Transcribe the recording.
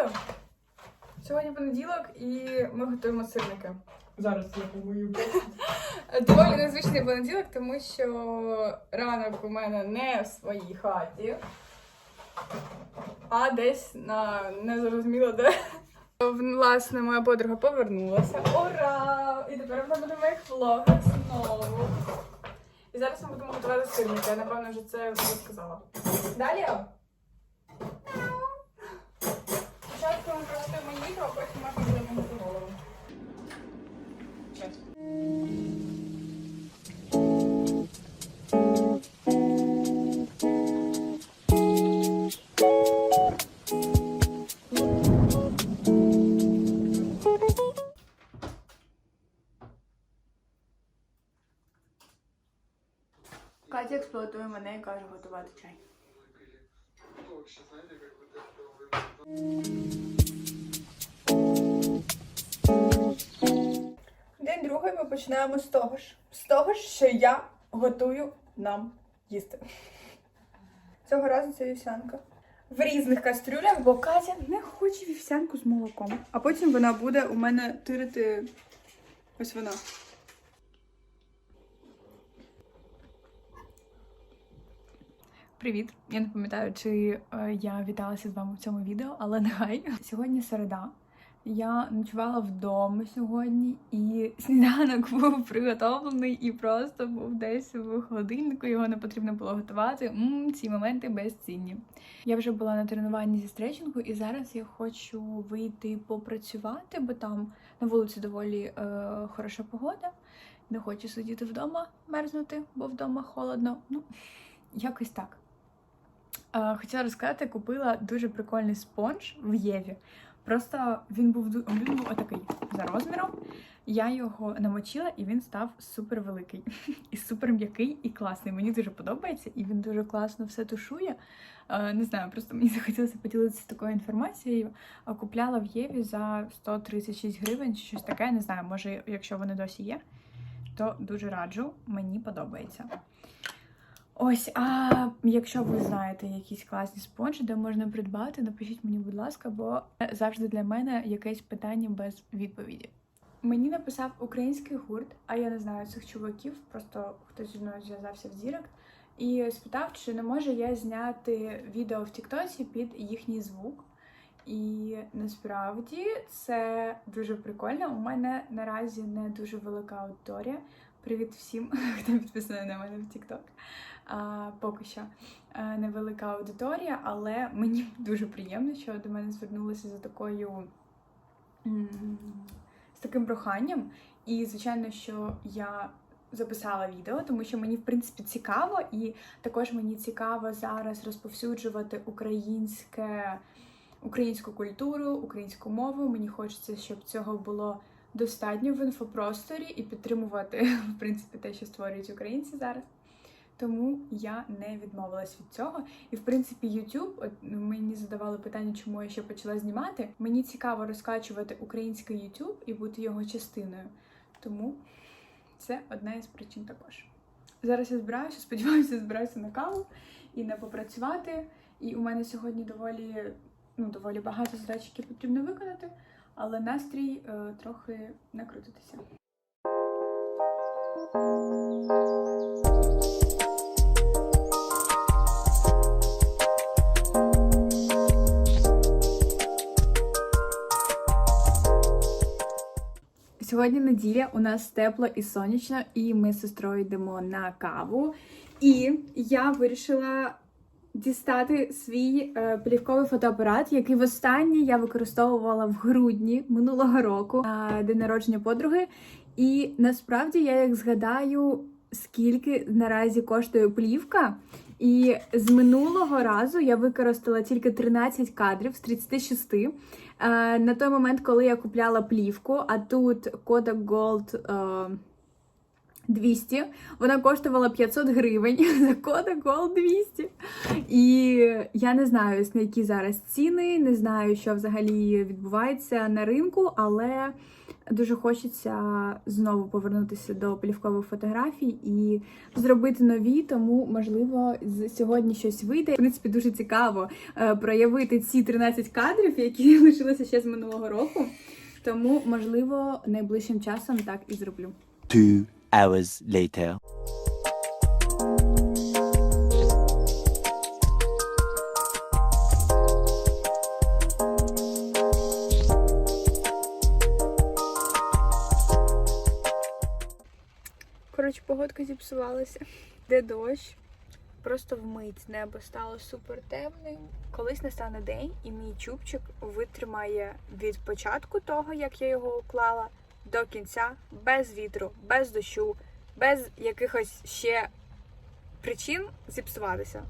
відео. Сьогодні понеділок і ми готуємо сирники. Зараз я помию. Доволі незвичний понеділок, тому що ранок у мене не в своїй хаті, а десь на незрозуміло де. Власне, моя подруга повернулася. Ура! І тепер вона буде в моїх влогах знову. І зараз ми будемо готувати сирники. Я напевно вже це вже сказала. Далі. Їжу, а потім ми будемо мити голову. Катя експлуатує мене і каже готувати чай. Починаємо з того ж. З того ж, що я готую нам їсти. Цього разу це вівсянка. В різних кастрюлях, бо Катя не хоче вівсянку з молоком. А потім вона буде у мене тирити ось вона. Привіт! Я не пам'ятаю, чи е, я віталася з вами в цьому відео, але нехай. Сьогодні середа. Я ночувала вдома сьогодні, і сніданок був приготовлений і просто був десь в холодильнику. Його не потрібно було готувати. м ці моменти безцінні. Я вже була на тренуванні зі стретчингу, і зараз я хочу вийти попрацювати, бо там на вулиці доволі е, хороша погода. Не хочу сидіти вдома, мерзнути, бо вдома холодно. Ну, якось так. Е, хотіла розказати, купила дуже прикольний спонж в Єві. Просто він був він був отакий за розміром. Я його намочила, і він став супер великий і супер м'який і класний. Мені дуже подобається, і він дуже класно все тушує. Е, Не знаю, просто мені захотілося поділитися такою інформацією. Купляла в Єві за 136 гривень, щось таке. Не знаю, може, якщо вони досі є, то дуже раджу. Мені подобається. Ось, а якщо ви знаєте якісь класні спонжі, де можна придбати, напишіть мені, будь ласка, бо завжди для мене якесь питання без відповіді. Мені написав український гурт, а я не знаю цих чуваків, просто хтось зі мною зв'язався в Дірект, і спитав, чи не можу я зняти відео в Тіктосі під їхній звук. І насправді це дуже прикольно. У мене наразі не дуже велика аудиторія. Привіт всім, хто підписаний на мене в TikTok. А, поки що е, невелика аудиторія, але мені дуже приємно, що до мене звернулися за такою з таким проханням. І, звичайно, що я записала відео, тому що мені в принципі цікаво, і також мені цікаво зараз розповсюджувати українське, українську культуру, українську мову. Мені хочеться, щоб цього було достатньо в інфопросторі і підтримувати в принципі те, що створюють українці зараз. Тому я не відмовилась від цього. І в принципі, YouTube, от ну, мені задавали питання, чому я ще почала знімати. Мені цікаво розкачувати український YouTube і бути його частиною. Тому це одна із причин також. Зараз я збираюся, сподіваюся, збираюся на каву і на попрацювати. І у мене сьогодні доволі, ну, доволі багато задач, які потрібно виконати, але настрій е, трохи накрутитися. Сьогодні неділя, у нас тепло і сонячно, і ми з сестрою йдемо на каву. І я вирішила дістати свій е, плівковий фотоапарат, який востаннє я використовувала в грудні минулого року на день народження подруги. І насправді я як згадаю, скільки наразі коштує плівка. І з минулого разу я використала тільки 13 кадрів з 36. Е, на той момент, коли я купляла плівку, а тут Kodak Gold е, 200, вона коштувала 500 гривень за Kodak Gold 200. І я не знаю, на які зараз ціни, не знаю, що взагалі відбувається на ринку, але Дуже хочеться знову повернутися до плівкових фотографій і зробити нові, тому можливо сьогодні щось вийде. В принципі, дуже цікаво е, проявити ці 13 кадрів, які лишилися ще з минулого року. Тому, можливо, найближчим часом так і зроблю. Hours later. Коротше, погодка зіпсувалася. Де дощ. Просто вмить небо стало супер темним. Колись настане день, і мій чубчик витримає від початку того, як я його уклала, до кінця, без вітру, без дощу, без якихось ще причин зіпсуватися.